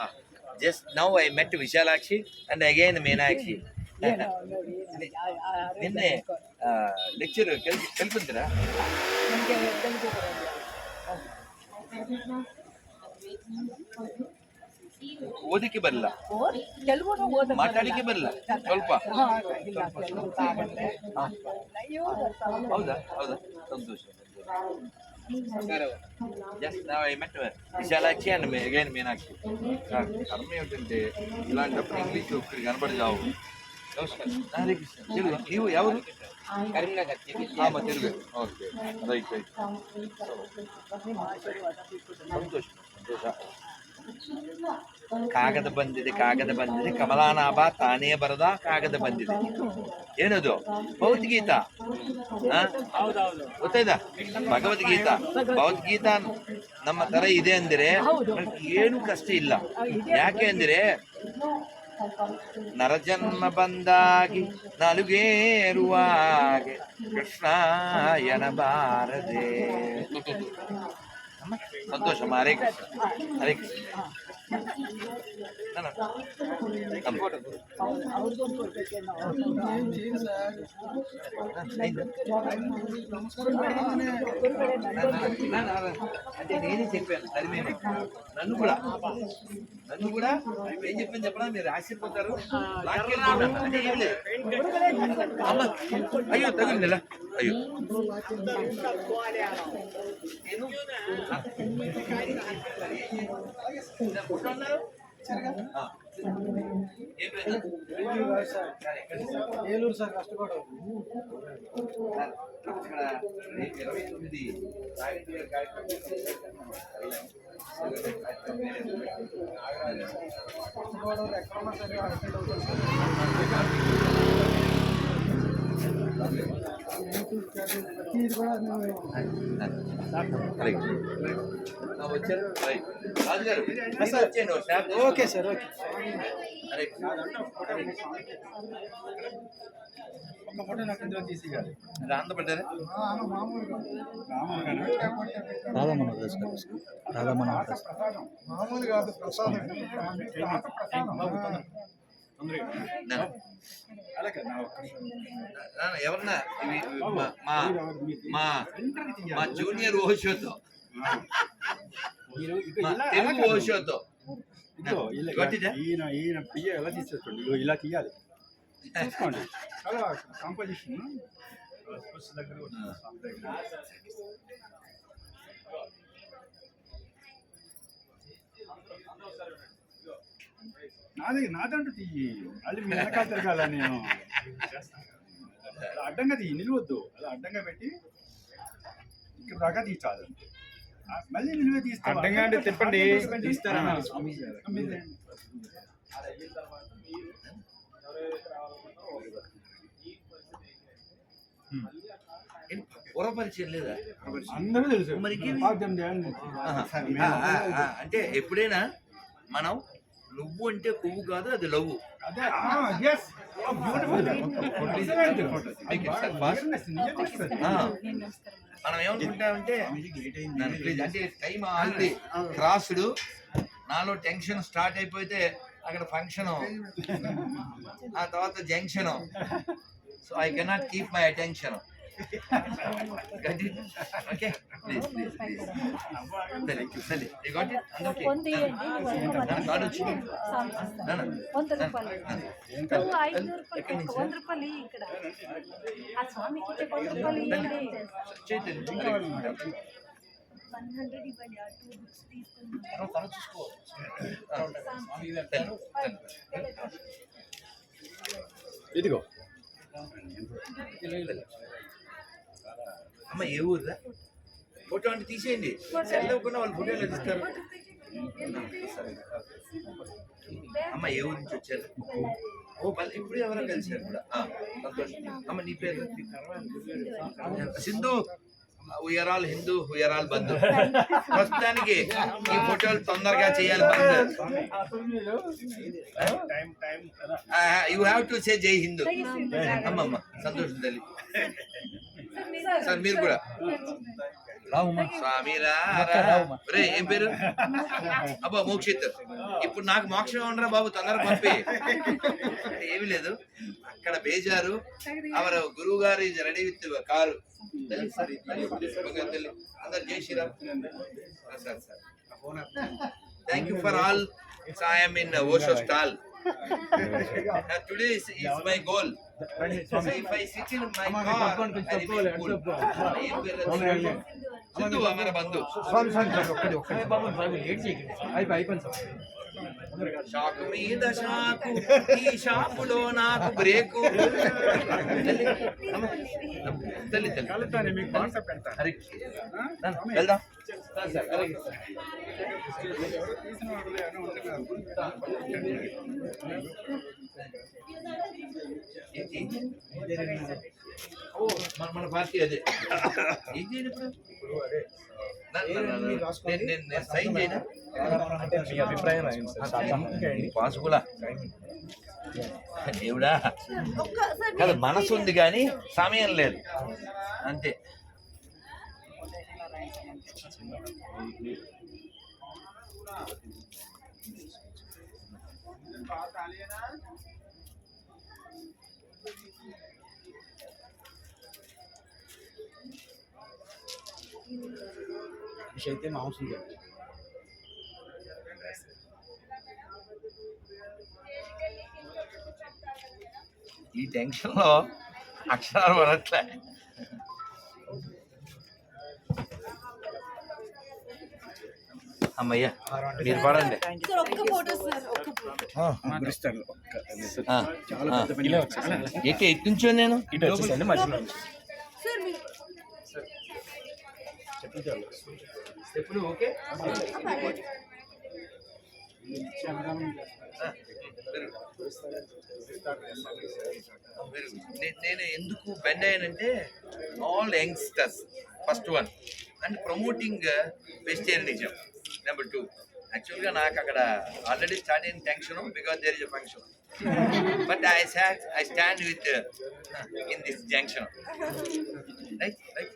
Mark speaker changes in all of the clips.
Speaker 1: ಆ just now I met Vishalakshi and again Meenakshi ನೆನ್ನೆ lecture ಕೇಳಿಸ್ತಿದ್ರಾ ನನಗೆ ಓದಿಕೆ ಬರಲ್ಲ ಓದಕ್ಕೆ ಬರಲ್ಲ ಮಾತ್ರಕ್ಕೆ ಬರಲ್ಲ ಸ್ವಲ್ಪ. ಹ. ಹೌದಾ? ಹೌದಾ? ಸಂತೋಷ. విశాలాక్షి అండ్ అగైన్ మీనాక్షి కర్మ ఏమిటంటే ఇలాంటప్పుడు ఇంగ్లీష్ ఒక్కరికి కనబడి చావు తెలుగు నీవు ఎవరు
Speaker 2: Karimnagar
Speaker 1: Telugu okay right right సంతోషం సంతోషం ಕಾಗದ ಬಂದಿದೆ ಕಾಗದ ಬಂದಿದೆ. ಕಮಲಾನಾಭ ತಾನೇ ಬರದ ಕಾಗದ ಬಂದಿದೆ. ಏನದು? ಭಗವದ್ಗೀತಾ ಗೊತ್ತಾಯ್ತ? ಭಗವದ್ಗೀತಾ. ಭಗವದ್ಗೀತಾ ನಮ್ಮ ತರ ಇದೆ ಅಂದ್ರೆ ಏನು ಕಷ್ಟ ಇಲ್ಲ. ಯಾಕೆ ಅಂದ್ರೆ ನರಜನ್ಮ ಬಂದಾಗಿ ನಲುಗೇರುವಾಗೆ ಕೃಷ್ಣಾಯನ ಬಾರದೆ. సంతోషం. హరే కృష్ణ. హరే కృష్ణ. అంటే నేనే చెప్పాను తరిమేనే నన్ను కూడా. నన్ను కూడా ఏం చెప్పాను చెప్పడా మీరు ఆశ్చర్యపోతారు. అయ్యో తగిలిందిలా. అయ్యో?
Speaker 3: ఏలూరు సార్ కష్టపడవు
Speaker 1: అక్కడ రేపు ఇరవై తొమ్మిది సాయంత్రం కార్యక్రమం
Speaker 3: కష్టపడవు ఓకే సార్ ఓకే. ఒక ఫోటో నాకు ఇందులో తీసి కానీ
Speaker 1: అది ఆనందపడ్డారా
Speaker 3: మామూలుగా.
Speaker 4: రాధా మనోహర్ దాస్ గారు రాధా మనోహర్ దాస్
Speaker 3: మామూలు కాదు ప్రసాదం
Speaker 1: ఎవరన్నా ఇవి మా- మా మా జూనియర్ ఓషోతో. తెలుగు ఓషోతో?
Speaker 5: ఈయన ఈయన పియ్య ఎలా తీసేసుకోండి ఇదిగో ఇలా తీయాలి. చూసుకోండి. చాలా కాంపోజిషన్ నాది నాదంటూ తీయి అది మీ వెనకాల తిరగాల నేను? అలా అడ్డంగా తీయి నిలవద్దు. అలా అడ్డంగా పెట్టి ఇక్కడ దాకా తీసాలి మళ్ళీ నిలువే తీస్తా
Speaker 3: అడ్డంగా అంటే తిప్పండి.
Speaker 5: తీస్తారా?
Speaker 1: లేదా?
Speaker 5: అందరూ తెలుసు.
Speaker 1: మరి అంటే ఎప్పుడైనా మనం నువ్వు అంటే కొవ్వు కాదు అది లవ్వు.
Speaker 5: అదే ఆ, yes. Oh.
Speaker 1: ఆ. మనం ఏమనుకుంటామంటే అంటే టైం ఆల్రెడీ క్రాస్డ్ నాలో టెన్షన్ స్టార్ట్ అయిపోతే అక్కడ ఫంక్షన్. ఆ తర్వాత junction. So I cannot keep my attention okay please please please thank you సరే యూ గాట్ ఇట్ అందరికి
Speaker 6: కొంత
Speaker 1: ఏంటి నా కార్డ్ వచ్చింది
Speaker 6: నా కొంత
Speaker 1: రూపాయలు
Speaker 6: ఇంకో 500 రూపాయలు 1 రూపాయలు ఇక్కడ ఆ స్వామికి 1 రూపాయలు ఇవ్వండి
Speaker 1: చైతన్య
Speaker 6: ఇంకా 100 ఇవ్వండి ఆ టూ బుక్స్ తీసుకుని
Speaker 1: తను చూసుకో స్వామి ఇది
Speaker 5: ఇదిగో
Speaker 1: అమ్మ ఏ ఊరుదా ఫోటో అంటే తీసేయండి. సెల్ ఇవ్వకుండా వాళ్ళు ఫోటోలు తీస్తారు? అమ్మ ఏ ఊరు నుంచి వచ్చారు? ఓ పల్లె ఇప్పుడు ఎవరో కలిసారు కూడా. ఆ, సంతోషం. అమ్మ నీ పేరు? Sindhu. You're all Hindu you're all bandhu. ప్రస్తుతానికి ఈ ఫోటోలు తొందరగా చేయాలి బంద్ you have to say Jai Hindu. అమ్మమ్మ సంతోషం తల్లి. సార్ మీరు కూడా. రా ఏం పేరు? అబ్బా మోక్షిత్. ఇప్పుడు నాకు మోక్షం ఉండరా బాబు తొందరగా పంపి. ఏమీ లేదు. అక్కడ బేజారు. అవరు గురువు గారు ఇది రెడీ విత్ కారు. అందరు Jai Sriram. Sir sir. Thank you for all I'm in Osho stall today is is my goal so if i sit in షాకు మీద షాకు ఈ షాపులో నాకు బ్రేకు. తల్లి. తల్లి.
Speaker 5: మీకు
Speaker 1: వెళ్దాం. మన మన పార్టీ అదే. ఏం చేయండి ఇప్పుడు పాసుకులా దేవుడా? కాదు మనసు ఉంది కానీ సమయం లేదు. అంతే.
Speaker 4: మనిషి అయితే మాంసం తింటాడు.
Speaker 1: ఈ టెన్షన్లో అక్షరాలు పడట్లే. అమ్మయ్యా మీరు పడండి.
Speaker 6: సార్ ఒక్క ఫోటో సార్ ఒక్క ఫోటో
Speaker 5: ఇస్తాను ఒక్క
Speaker 1: ఆ, ఆ. ఎటు ఎటు నుంచో నేను
Speaker 4: ఇటు వచ్చేసండి మధ్యలో
Speaker 6: సార్ మీరు
Speaker 1: స్టెప్లు ఓకే? నేను ఎందుకు bend అయ్యానంటే all youngsters first one. And promoting vegetarianism number two. యాక్చువల్గా నాకు అక్కడ ఆల్రెడీ స్టార్ట్ అయిన tension because there is a function. But I sat I stand with in this junction. Right right.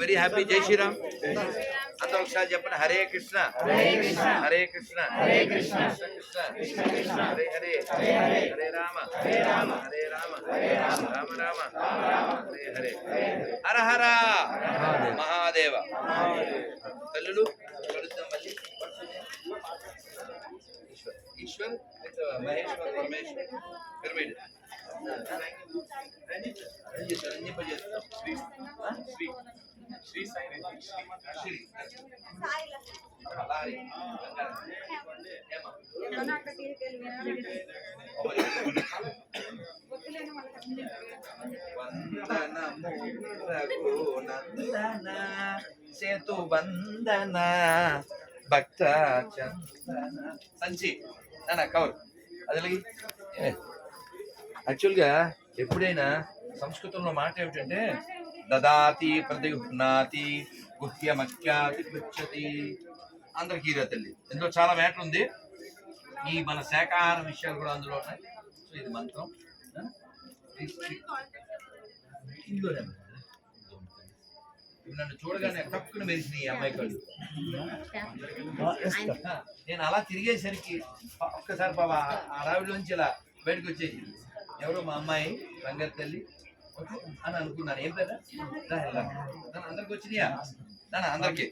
Speaker 1: Very happy Jai Sriram అందరూ ఒకసారి చెప్పండి హరే కృష్ణ హరే కృష్ణ హరే కృష్ణ హరే కృష్ణ కృష్ణ కృష్ణ హరే హరే హరే రామ హరే రామ హరే రామ హరే రామ రామ రామ హరే హరే హర హర మహాదేవ తల్లులు కలుద్దాం మళ్ళీ Ishwar Ishwar with, uh, Maheshwar Parameshwar pyramid రంజింపజేస్తాం శ్రీ? శ్రీ. శ్రీ సాయి శ్రీ. లారీ వందనము సేతు బంధన భక్త చందన. సంచి. నా కవర్. అది యాక్చువల్గా ఎప్పుడైనా సంస్కృతంలో మాట ఏమిటంటే దదాతి ప్రతిగృహ్ణాతి గుహ్యమఖ్యాతి పృచ్చతి అందరికీ ఇదే తల్లి. ఇందులో చాలా మ్యాటర్ ఉంది. ఈ మన శాఖాహార విషయాలు కూడా అందులో ఉన్నాయి. సో ఇది మంత్రం. ఇందులోనే నన్ను చూడగానే తక్కువ మెరిసిన ఈ అమ్మాయి కళ్ళు. నేను అలా తిరిగేసరికి ఒక్కసారి బాబా ఆ రావిలోంచి ఇలా బయటకు వచ్చేసి ఎవరో మా అమ్మాయి రంగత్ తల్లి అని అనుకున్నాను ఏం పేరు నన్ను అందరికి వచ్చినాయా? నాన్న అందరికి.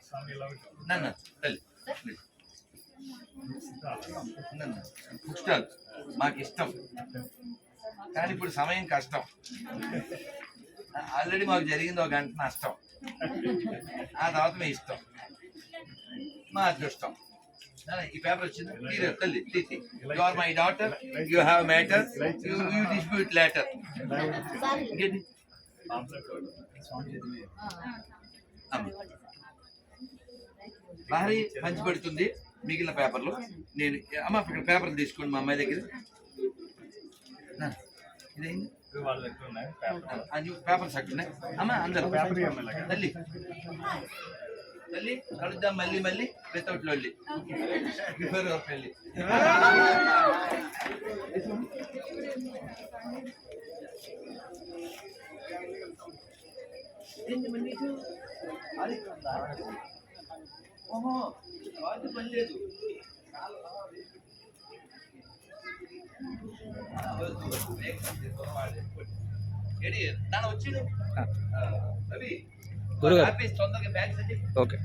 Speaker 1: నన్ను తల్లి. నన్ను బుక్ స్టాల్ మాకు ఇష్టం. కానీ ఇప్పుడు సమయం కష్టం. ఆల్రెడీ మాకు జరిగింది ఒక గంట నష్టం. ఆ తర్వాత మీ ఇష్టం. మా అదృష్టం. ఈ పేపర్ వచ్చింది? తల్లి తీసి you are my daughter you have matter you you dispute letter ఇంకేంటి అమ్మ. లహరి పంచి పెడుతుంది మిగిలిన పేపర్లు. నేను అమ్మ ఇక్కడ పేపర్లు తీసుకోండి మా అమ్మాయి దగ్గర. న్యూ పేపర్స్ అక్కడ ఉన్నాయి అమ్మ అందరూ. తల్లి. తల్లి కలుద్దాం మళ్ళీ మళ్ళీ. వితౌట్ లొల్లి. బిఫోర్ యువర్ పెళ్ళి? ఓహో పని లేదు.
Speaker 2: ఓకే.